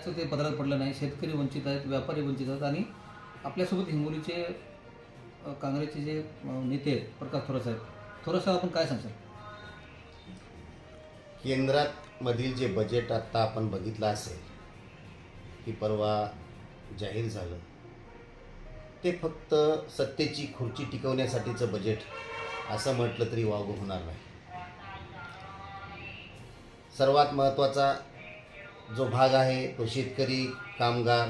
असं ते पदरात पडलं नाही. शेतकरी वंचित आहेत व्यापारी वंचित आहेत आणि आपल्यासोबत हिंगोलीचे काँग्रेसचे जे नेते आहेत प्रकाश थोरात साहेब. थोरात साहेब आपण काय सांगशाल? केंद्रात मधील जे बजेट आत्ता आपण बघितलं असेल की परवा जाहीर झालं. ते फक्त सत्तेची खुर्ची टिकवण्यासाठीचं बजेट असं म्हटलं तरी वावगं होणार नाही. सर्वात महत्त्वाचा जो भाग आहे तो शेतकरी कामगार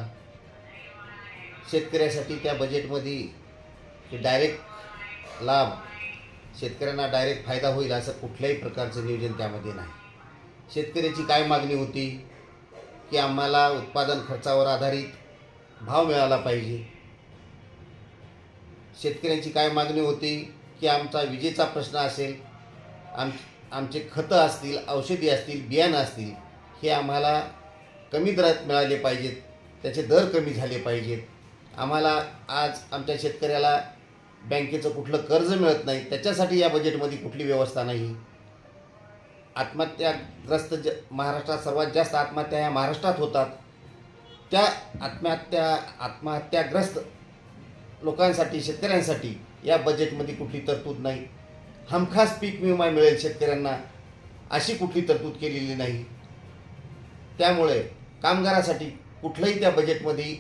शेतकऱ्यासाठी त्या बजेटमध्ये डायरेक्ट लाभ शेतकऱ्यांना डायरेक्ट फायदा होईल असं कुठल्याही प्रकारचं नियोजन त्यामध्ये नाही. शेतकऱ्याची काय मागणी होती? की आम्हाला उत्पादन खर्चावर आधारित भाव मिळाला पाहिजे. शेतकऱ्यांची काय मागणी होती? की आमचा विजेचा प्रश्न असेल आम आमचे खतं असतील औषधी असतील बियाणं असतील हे आम्हाला कमी दरात मिळाले पाहिजेत. त्याचे दर कमी झाले पाहिजेत. आम्हाला आज आमच्या शेतकऱ्याला बँकेचं कुठलं कर्ज मिळत नाही त्याच्यासाठी या बजेटमध्ये कुठली व्यवस्था नाही. आत्महत्याग्रस्त ज महाराष्ट्रात सर्वात जास्त आत्महत्या ह्या महाराष्ट्रात होतात. त्या आत्महत्या आत्महत्याग्रस्त लोकांसाठी शेतकऱ्यांसाठी या बजेटमध्ये कुठली तरतूद नाही. हमखास पीक विमा मिळेल शेतकऱ्यांना अशी कुठली तरतूद केलेली नाही. त्यामुळे कामगारासाठी कुठलंही त्या बजेटमध्ये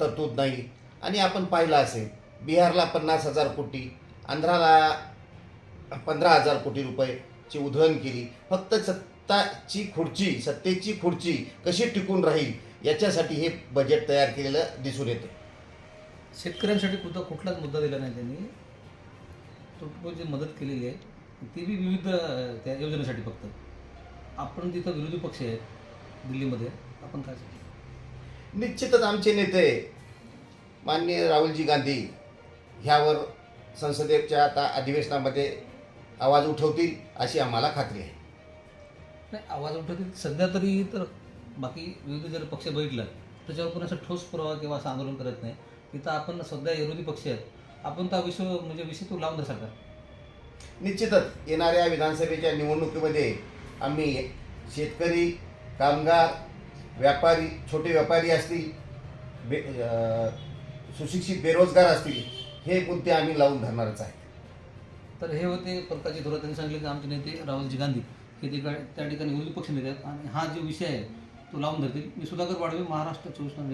तरतूद नाही. आणि आपण पाहिलं असेल बिहारला पन्नास हजार कोटी आंध्राला पंधरा हजार कोटी रुपयेची उधळण केली. फक्त सत्ताची खुर्ची सत्तेची खुर्ची कशी टिकून राहील याच्यासाठी हे बजेट तयार केलेलं दिसून येतं. शेतकऱ्यांसाठी कुठं कुठलाच मुद्दा दिला नाही त्यांनी. तो जी मदत केलेली आहे ती बी विविध त्या योजनेसाठी फक्त. आपण तिथं विरोधी पक्ष आहेत दिल्लीमध्ये आपण काय निश्चितच आमचे नेते माननीय राहुलजी गांधी ह्यावर संसदेच्या आता अधिवेशनामध्ये आवाज उठवतील अशी आम्हाला खात्री आहे. नाही आवाज उठवतील. सध्या तरी तर बाकी विविध जर पक्ष बघितलं त्याच्यावर कोणी असं ठोस पुरावा किंवा असं आंदोलन करत नाही. तिथं आपण सध्या विरोधी पक्ष आहेत. आपण त्या विषय म्हणजे विषय तो लावून सरकार निश्चितच येणाऱ्या विधानसभेच्या निवडणुकीमध्ये आम्ही शेतकरी कामगार व्यापारी छोटे व्यापारी असतील बे सुशिक्षित बेरोजगार असतील हे मुद्दे आम्ही लावून धरणारच आहे तर हे होते पंकजी थोरात त्यांनी सांगितले की आमचे नेते राहुलजी गांधी हे तिकडे त्या ठिकाणी विरोधी पक्ष नेते आहेत. आणि हा जो विषय आहे तो लावून धरतील. मी सुधाकर वाढवे महाराष्ट्र चोवीस तास